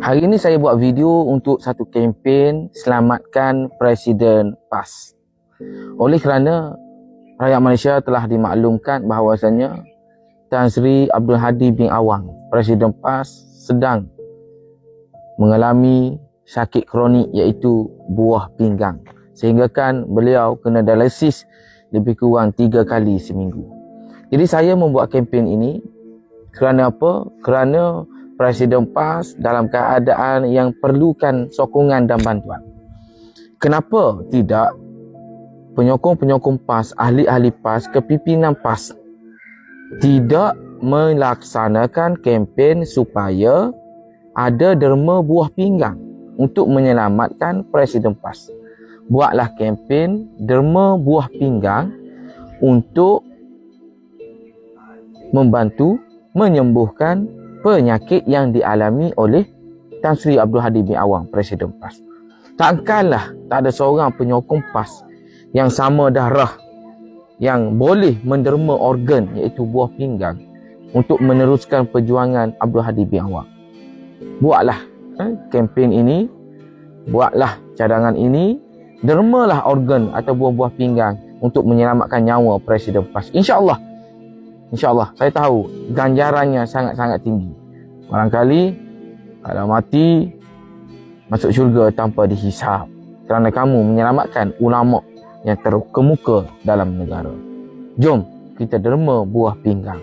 Hari ini saya buat video untuk satu kempen selamatkan Presiden PAS. Oleh kerana rakyat Malaysia telah dimaklumkan bahawasanya Tan Sri Abdul Hadi bin Awang, Presiden PAS sedang mengalami sakit kronik iaitu buah pinggang. Sehingga kan beliau kena dialisis lebih kurang tiga kali seminggu. Jadi saya membuat kempen ini kerana apa? Kerana Presiden PAS dalam keadaan yang perlukan sokongan dan bantuan. Kenapa tidak penyokong-penyokong PAS, ahli-ahli PAS, kepimpinan PAS tidak melaksanakan kempen supaya ada derma buah pinggang untuk menyelamatkan Presiden PAS. Buatlah kempen derma buah pinggang untuk membantu menyembuhkan penyakit yang dialami oleh Tan Sri Abdul Hadi bin Awang, Presiden PAS. Takkanlah tak ada seorang penyokong PAS yang sama darah yang boleh menderma organ iaitu buah pinggang untuk meneruskan perjuangan Abdul Hadi bin Awang. Buatlah eh, kempen ini, buatlah cadangan ini, dermalah organ atau buah-buah pinggang untuk menyelamatkan nyawa Presiden PAS. InsyaAllah InsyaAllah saya tahu ganjarannya sangat-sangat tinggi. Barangkali kalau mati masuk syurga tanpa dihisap. Kerana kamu menyelamatkan ulama yang terkemuka dalam negara. Jom kita derma buah pinggang.